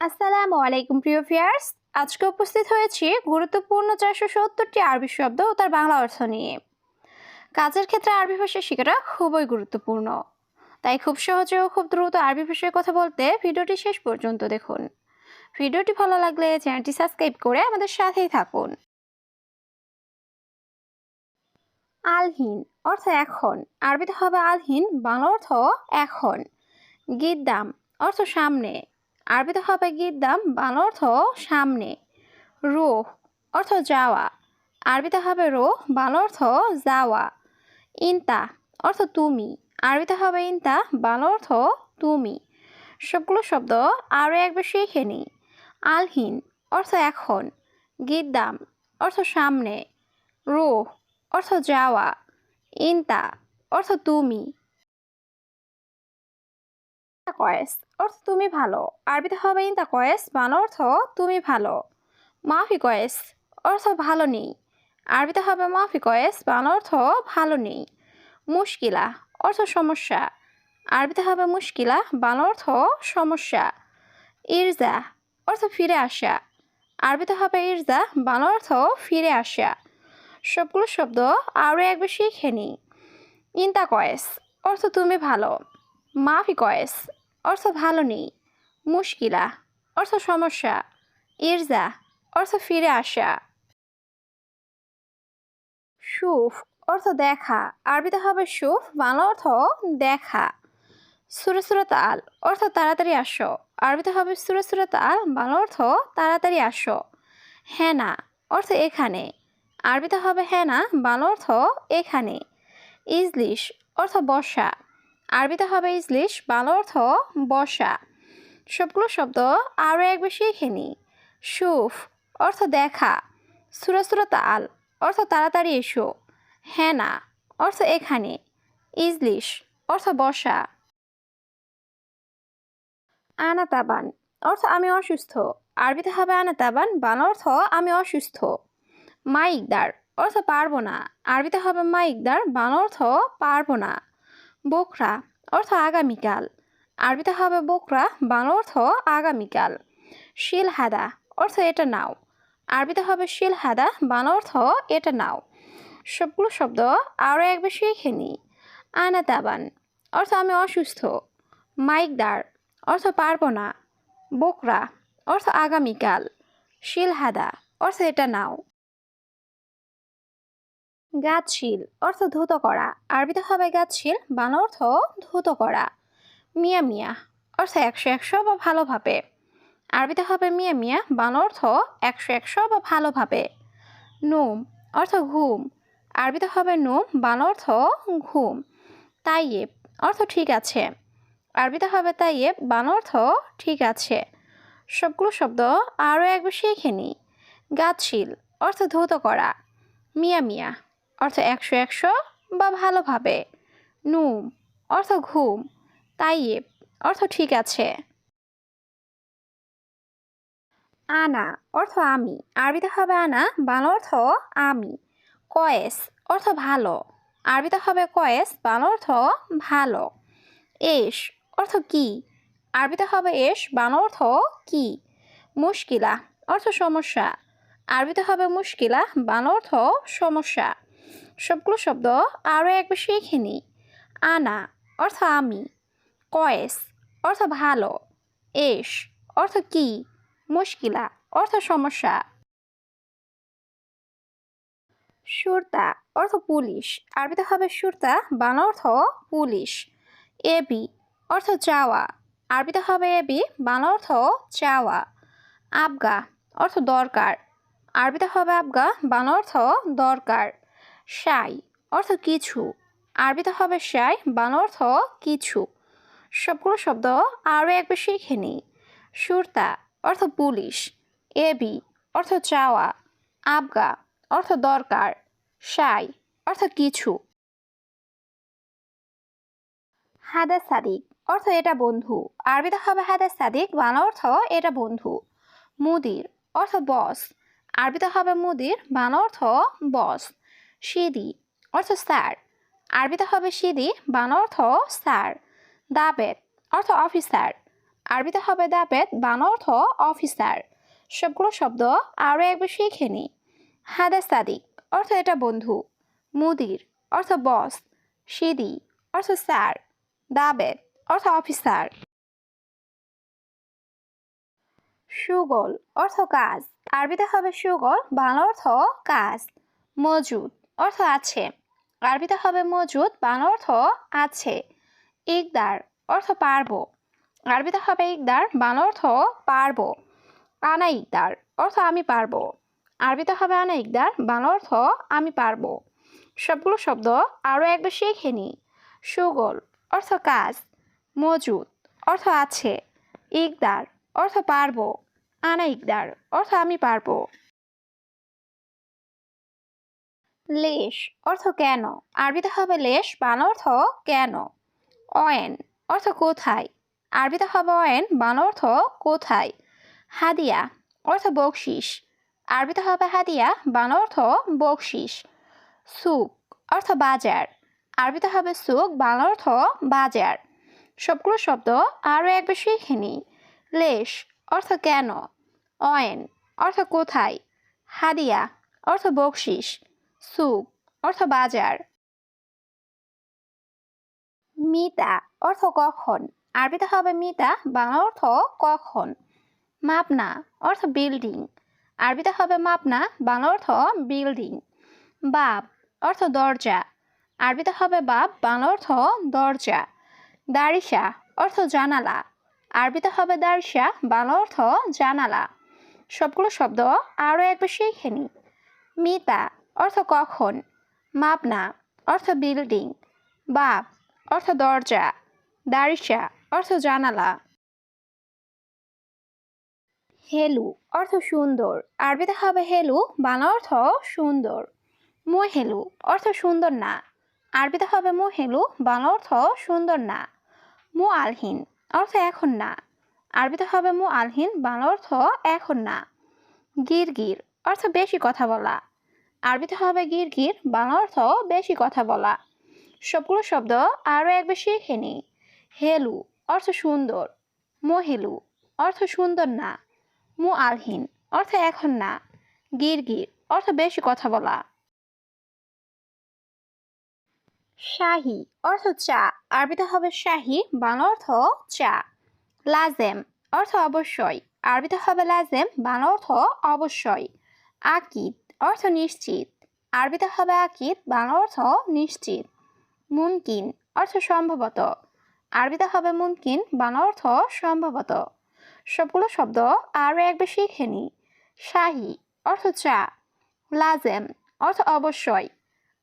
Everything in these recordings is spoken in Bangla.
আসসালামু আলাইকুম, প্রিয় ভিয়ার্স আজকে উপস্থিত হয়েছি গুরুত্বপূর্ণ চারশো সত্তরটি আরবি শব্দ ও তার বাংলা অর্থ নিয়ে। কাজের ক্ষেত্রে আরবি ভাষা শেখাটা খুবই গুরুত্বপূর্ণ। তাই খুব সহজে ও খুব দ্রুত আরবি ভাষায় কথা বলতে ভিডিওটি শেষ পর্যন্ত দেখুন। ভিডিওটি ভালো লাগলে চ্যানেলটি সাবস্ক্রাইব করে আমাদের সাথেই থাকুন। আলহিন অর্থ এখন, আরবিতে হবে আলহিন, বাংলা অর্থ এখন। গিদ্দাম অর্থ সামনে। আরবিতে হবে গিদ্দাম বাংলা অর্থ সামনে রোহ অর্থ যাওয়া। আরবিতে হবে রোহ বাংলা অর্থ যাওয়া। ইনতা অর্থ তুমি। আরবিতে হবে ইনতা বাংলা অর্থ তুমি। সবগুলো শব্দ আরও একবার শিখে নিই আলহিন অর্থ এখন। গিদ্দাম অর্থ সামনে। রোহ অর্থ যাওয়া। ইনতা অর্থ তুমি। কয়েস। অর্থ তুমি ভালো। আরবিতে হবে ইনতা কয়েস, বাংলা অর্থ তুমি ভালো। মাফি কয়েস, অর্থ ভালো নেই। আরবিতে হবে মাফি কয়েস, বাংলা অর্থ ভালো নেই। মুশকিলা, অর্থ সমস্যা। আরবিতে হবে মুশকিলা, বাংলা অর্থ সমস্যা। ইরজা, অর্থ ফিরে আসা। আরবিতে হবে ইরজা, বাংলা অর্থ ফিরে আসা। সবগুলো শব্দ আরও একবার শিখে নিই। ইন্তা কয়েস, অর্থ তুমি ভালো। মাফি কয়েস অর্থ ভালো নেই। মুশকিলা, অর্থ সমস্যা। ইরজা, অর্থ ফিরে আসা। সুফ, অর্থ দেখা। আরবিতে হবে সুফ, বাংলা অর্থ দেখা। সুরে সুরে তাল, অর্থ তাড়াতাড়ি আসো। আরবিতে হবে সুরে সুরে তাল, বাংলা অর্থ তাড়াতাড়ি আসো। হেনা, অর্থ এখানে। আরবিতে হবে হেনা, বাংলা অর্থ এখানে। ইজলিশ, অর্থ বসা। আরবিতে হবে ইজলিশ, বাংলা অর্থ বসা সবগুলো শব্দ আরও একবার শিখে নিই সুফ অর্থ দেখা। সুরা সুরা তাল অর্থ তাড়াতাড়ি এসো। হেনা অর্থ এখানে। ইজলিশ অর্থ বসা আনাতাবান অর্থ আমি অসুস্থ। আরবিতে হবে আনাতাবান, বাংলা অর্থ আমি অসুস্থ। মাইকদার অর্থ পারব না। আরবিতে হবে মাইকদার, বাংলা অর্থ পারব না। বোকরা অর্থ আগামীকাল। আরবিতে হবে বোকরা, বাংলা অর্থ আগামীকাল। শিলহাদা অর্থ এটা নাও। আরবিতে হবে শিলহাদা, বাংলা অর্থ এটা নাও। সবগুলো শব্দ আরও একবার শিখে নিই আনাতাবান অর্থ আমি অসুস্থ। মাইকদার অর্থ পারব না। বোকরা অর্থ আগামীকাল। শিলহাদা অর্থ এটা নাও। গাছশীল, অর্থ ধুত করা। আরবিতে হবে গাছশীল, বাংলা অর্থ ধুত করা। মিয়া মিয়া, অর্থ একশো একশো বা ভালোভাবে আরবিতে হবে মিয়া মিয়া, বাংলা অর্থ একশো একশো বা ভালোভাবে নুম, অর্থ ঘুম। আরবিতে হবে নুম, বাংলা অর্থ ঘুম। তাইয়েব, অর্থ ঠিক আছে। আরবিতে হবে তাইয়েব, বাংলা অর্থ ঠিক আছে। সবগুলো শব্দ আরও একবার শিখে নিই। গাছশীল, অর্থ ধৌত করা। মিয়া মিয়া অর্থ একশো একশো বা ভালোভাবে। নুম, অর্থ ঘুম। তাইয়েব, অর্থ ঠিক আছে। আনা, অর্থ আমি। আরবিতে হবে আনা, বাংলা অর্থ আমি। কয়েস, অর্থ ভালো। আরবিতে হবে কয়েস, বাংলা অর্থ ভালো। এস, অর্থ কি? আরবিতে হবে এস, বাংলা অর্থ কি? মুশকিলা, অর্থ সমস্যা। আরবিতে হবে মুশকিলা, বাংলা অর্থ সমস্যা। সবগুলো শব্দ আরও একবার শিখে নিই। আনা অর্থ আমি, কয়েস অর্থ ভালো, এস অর্থ কি, মুশকিলা অর্থ সমস্যা। সুরতা অর্থ পুলিশ, আরবিতে হবে সুরতা, বাংলা অর্থ পুলিশ। এবি অর্থ চাওয়া, আরবিতে হবে এবি, বাংলা অর্থ চাওয়া। আবগা অর্থ দরকার, আরবিতে হবে আবগা, বাংলা অর্থ দরকার। সাই অর্থ কিছু। আরবিতে হবে সাই, বাংলা অর্থ কিছু। সবগুলো শব্দ আরও একবার শিখে নিই। সুরতা অর্থ পুলিশ। এবি অর্থ চাওয়া। আবগা অর্থ দরকার। সাই অর্থ কিছু। হাদা সাদিক অর্থ এটা বন্ধু। আরবিতে হবে হাদা সাদিক, বাংলা অর্থ এটা বন্ধু। মুদির অর্থ বস। আরবিতে হবে মুদির, বাংলা অর্থ বস। সিদি, অর্থ স্যার। আরবিতে হবে সিদি বাংলা অর্থ স্যার। দাবেদ, অর্থ অফিসার। আরবিতে হবে দাবেদ বাংলা অর্থ অফিসার। সবগুলো শব্দ আরও একবার শিখে নিই হাদা সাদিক, অর্থ এটা বন্ধু। মুদির, অর্থ বস। সিদি, অর্থ স্যার। দাবেদ, অর্থ অফিসার। সুগল, অর্থ কাজ। আরবিতে হবে সুগল বাংলা অর্থ কাজ। মজুদ অর্থ আছে। আরবিতে হবে মজুদ, বাংলা অর্থ আছে। ইকদার, অর্থ পারব। আরবিতে হবে ইকদার, বাংলা অর্থ পারব। আনা ইকদার, অর্থ আমি পারব। আরবিতে হবে আনা ইকদার, বাংলা অর্থ আমি পারব। সবগুলো শব্দ আরও একবার শিখে নিই। সুগল, অর্থ কাজ। মজুদ, অর্থ আছে। ইকদার, অর্থ পারব। আনা ইকদার, অর্থ আমি পারব। লেশ অর্থ কেন? আরবিতে হবে লেশ, বান অর্থ কেন? অয়েন অর্থ কোথায়? আরবিতে হবে অয়েন, বান অর্থ কোথায়? হাদিয়া অর্থ বকশিস। আরবিতে হবে হাদিয়া, বান অর্থ বকশিস। সুক অর্থ বাজার। আরবিতে হবে সুক বান অর্থ বাজার। সবগুলো শব্দ আরও একবার শিখে নিই লেশ অর্থ কেন? অয়েন অর্থ কোথায়? হাদিয়া অর্থ বকশিস। সুক অর্থ বাজার। মিতা, অর্থ কখন? আরবিতে হবে মিতা বাংলা অর্থ কখন? মাপনা, অর্থ বিল্ডিং। আরবিতে হবে মাপনা বাংলা অর্থ বিল্ডিং। বাপ, অর্থ দরজা। আরবিতে হবে বাপ বাংলা অর্থ দরজা। দারিসা অর্থ জানালা। আরবিতে হবে দারিসা বাংলা অর্থ জানালা। সবগুলো শব্দ আরও একবার শিখে নিই মিতা অর্থ কখন? মাপনা, অর্থ বিল্ডিং বাপ, অর্থ দরজা, দারিসা, অর্থ জানালা। হেলু, অর্থ সুন্দর। আরবিতে হবে হেলু, বাংলা অর্থ সুন্দর। মোহেলু, অর্থ সুন্দর না। আরবিতে হবে মোহেলু, বাংলা অর্থ সুন্দর না। মু আলহীন অর্থ এখন না। আরবিতে হবে মু আলহীন বাংলা অর্থ এখন না। গির গির অর্থ বেশি কথা বলা। আরবিতে হবে গির গির, বাংলা অর্থ বেশি কথা বলা। সবগুলো শব্দ আরও একবার শিখে নিই। হেলু, অর্থ সুন্দর। মহেলু, অর্থ সুন্দর না। মু আলহীন অর্থ এখন না। গির গির, অর্থ বেশি কথা বলা। শাহি, অর্থ চা। আরবিতে হবে শাহি, বাংলা অর্থ চা। লাজেম, অর্থ অবশ্যই। আরবিতে হবে লাজেম, বাংলা অর্থ অবশ্যই। আকিদ অর্থ নিশ্চিত। আরবিতে হবে আকিদ, বাংলা অর্থ নিশ্চিত। মুমকিন অর্থ সম্ভবত। আরবিতে হবে মুমকিন, বাংলা অর্থ সম্ভবত। সবগুলো শব্দ আরও একবার শিখে নিই শাহি অর্থ চা। লাজেম অর্থ অবশ্যই।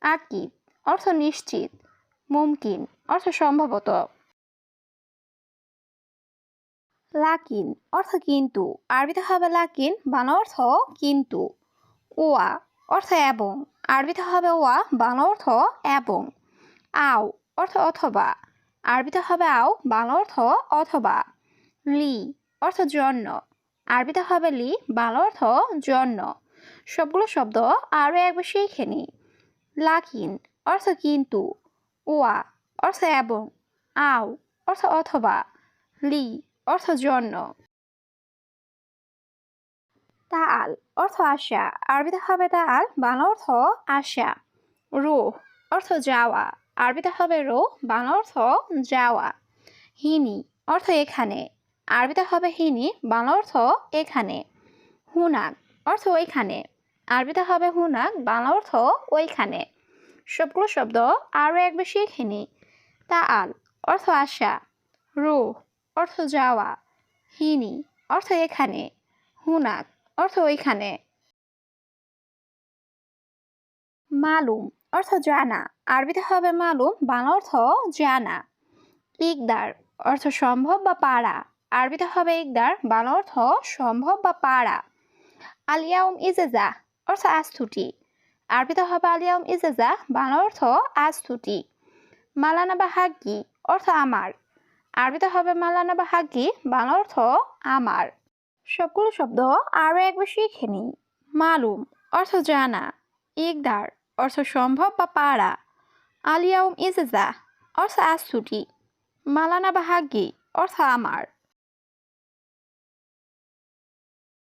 আকিদ অর্থ নিশ্চিত। মুমকিন অর্থ সম্ভবত। লাকিন অর্থ কিন্তু। আরবিতে হবে লাকিন, বাংলা অর্থ কিন্তু। ওয়া অর্থ এবং। আরবিতে হবে ওয়া, বাংলা অর্থ এবং। আও অর্থ অথবা। আরবিতে হবে আও, বাংলা অর্থ অথবা। লি অর্থ জন্য। আরবিতে হবে লি, বাংলা অর্থ জন্য। সবগুলো শব্দ আরও একবার শিখে নিই লাকিন অর্থ কিন্তু। ওয়া অর্থ এবং। আও অর্থ অথবা। লি অর্থ জন্য। তাল অর্থ আশা, আরবিতে হবে তাল বাংলা অর্থ আশা। রুহ অর্থ যাওয়া, আরবিতে হবে রো বাংলা অর্থ যাওয়া। হিনি অর্থ এখানে, আরবিতে হবে হিনি, বাংলা অর্থ এখানে। হুনাক অর্থ ওইখানে, আরবিতে হবে হুনাক, বাংলা অর্থ ওইখানে। সবগুলো শব্দ আরও এক শিখে নিই তা আল অর্থ আশা, রুহ অর্থ যাওয়া। হিনি অর্থ এখানে। হুনাক অর্থ ওইখানে। মালুম, অর্থ জানা। আরবিতে হবে মালুম, বাংলা অর্থ জানা। ইকদার, অর্থ সম্ভব বা পারা। আরবিতে হবে ইকদার, বাংলা অর্থ সম্ভব বা পারা। আলিয়াউম ইজেজা, অর্থ আস্তুটি আরবিতে হবে আলিয়াউম ইজেজা, বাংলা অর্থ আস্তুটি মালানা বা হাগ্গি, অর্থ আমার। আরবিতে হবে মালানা বা হাগ্গি, বাংলা অর্থ আমার। সবগুলো শব্দ আরও একবার শিখে নিই। মালুম অর্থ জানা, ইকদার অর্থ সম্ভব বা পাড়া আলিয়াউম ইজেজা অর্থ আসুটি মালানা বা হাগ্গি অর্থ আমার।